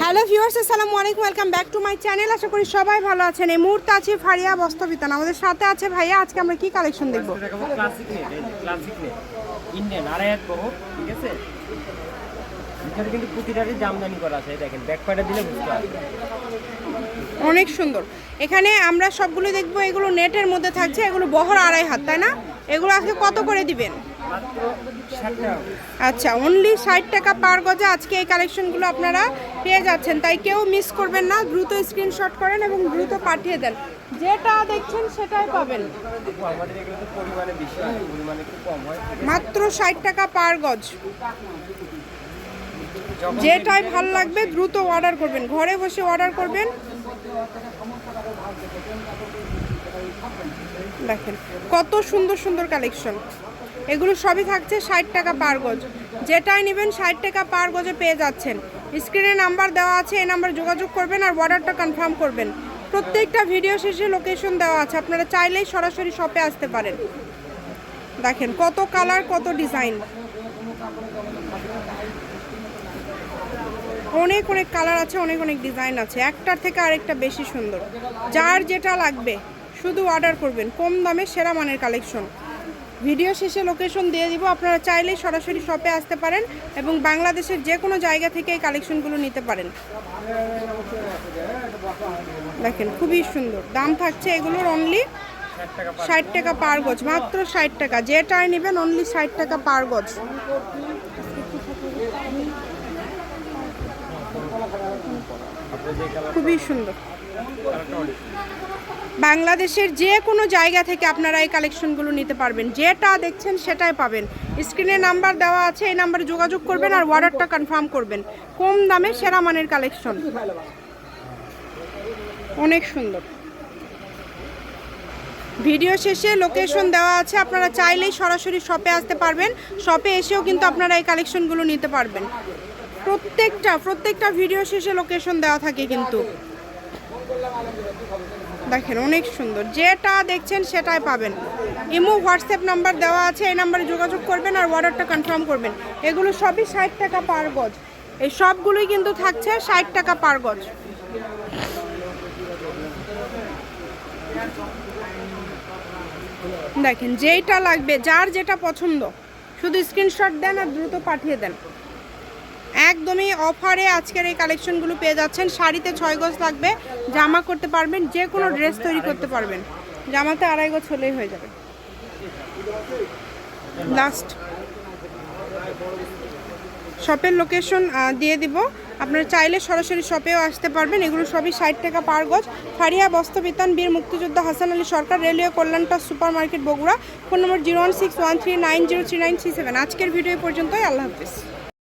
Hello viewers আসসালামু আলাইকুম welcome back to my channel. আশা করি সবাই ভালো আছেন। এই মুহূর্তে আছে ফারিয়া বস্তবিতান আমাদের সাথে আছে ভাইয়া আজকে আমরা কি কালেকশন দেখব? Classic net classic net Indian আড়াই হাত বড় ঠিক আছে? ভিতরে কিন্তু প্রতিটারই জামদানি করা আছে দেখেন ব্যাক পার্টে দিলে বুঝতে পারবেন। অনেক সুন্দর। এখানে আমরা সবগুলো দেখব এগুলো নেটের মধ্যে থাকছে এগুলো বহর আড়াই হাত তাই না? এগুলো আজকে কত করে দিবেন? আচ্ছা অনলি ষাট টাকা পার গজে আজকে এই কালেকশনগুলো আপনারা পেয়ে যাচ্ছেন। তাই কেউ মিস করবেন না, দ্রুত স্ক্রিনশট করেন এবং দ্রুত পাঠিয়ে দেন। যেটা দেখছেন সেটাই পাবেন। মাত্র ষাট টাকা পার গজ। যেটাই ভালো লাগবে, দ্রুত অর্ডার করবেন। ঘরে বসে অর্ডার করবেন। দেখেন, কত সুন্দর সুন্দর কালেকশন এগুলো সবই থাকছে ষাট টাকা পার গজ। যেটাই নেবেন ষাট টাকা পার গজে পেয়ে যাচ্ছেন। স্ক্রিনে নাম্বার দেওয়া আছে, এই নাম্বারে যোগাযোগ করবেন আর অর্ডারটা কনফার্ম করবেন। প্রত্যেকটা ভিডিও শেষে লোকেশন দেওয়া আছে, আপনারা চাইলেই সরাসরি শপে আসতে পারেন। দেখেন, কত কালার কত ডিজাইন অনেক অনেক কালার আছে, অনেক অনেক ডিজাইন আছে। একটার থেকে আরেকটা বেশি সুন্দর। যার যেটা লাগবে। শুধু অর্ডার করবেন, কম দামে সেরা মানের কালেকশন ভিডিও শেষে লোকেশন দিয়ে দিব, আপনারা চাইলেই সরাসরি শপে আসতে পারেন এবং বাংলাদেশের যে কোনো জায়গা থেকে এই কালেকশনগুলো নিতে পারেন। দেখেন, খুবই সুন্দর। দাম থাকছে এগুলোর অনলি ষাট টাকা পার গজ, মাত্র ষাট টাকা। যেটাই নেবেন অনলি ষাট টাকা পার গজ। খুবই সুন্দর। বাংলাদেশের যে কোনো জায়গা থেকে আপনারা এই কালেকশনগুলো নিতে পারবেন। যেটা দেখছেন সেটাই পাবেন। স্ক্রিনে নাম্বার দেওয়া আছে, এই নাম্বারে যোগাযোগ করবেন আর অর্ডারটা কনফার্ম করবেন। কম দামে সেরা মানের কালেকশন। অনেক সুন্দর। ভিডিও শেষে লোকেশন দেওয়া আছে। আপনারা চাইলেই সরাসরি শপে আসতে পারবেন। শপে এসেও কিন্তু আপনারা এই কালেকশনগুলো নিতে পারবেন। প্রত্যেকটা প্রত্যেকটা ভিডিও শেষে লোকেশন দেওয়া থাকে কিন্তু। দেখেন, অনেক সুন্দর। যেটা দেখছেন সেটাই পাবেন। ইমো, হোয়াটসঅ্যাপ নাম্বার দেওয়া আছে, এই নাম্বারে যোগাযোগ করবেন আর অর্ডারটা কনফার্ম করবেন। এগুলো সবই ষাট টাকা পার গজ। এই সবগুলোই কিন্তু থাকছে ষাট টাকা পার গজ। দেখেন, যেইটা লাগবে, যার যেটা পছন্দ, শুধু স্ক্রিনশট দেন আর দ্রুত পাঠিয়ে দেন। একদমই অফারে আজকের এই কালেকশনগুলো পেয়ে যাচ্ছেন। শাড়িতে ছয় গজ লাগবে, জামা করতে পারবেন, যে কোনো ড্রেস তৈরি করতে পারবেন। জামাতে আড়াই গজ হলেই হয়ে যাবে। লাস্ট শপের লোকেশন দিয়ে দিব। আপনারা চাইলে সরাসরি শপেও আসতে পারবেন। এগুলো সবই ষাট টাকা পার গজ। ফারিয়া বস্ত্রবিতান বীর মুক্তিযোদ্ধা Hasan Ali Sarkar, railway কল্যাণটা super market Bogura. Phone number zero one six one three nine zero three nine three seven. আজকের ভিডিও পর্যন্তই। আল্লাহ হাফিজ।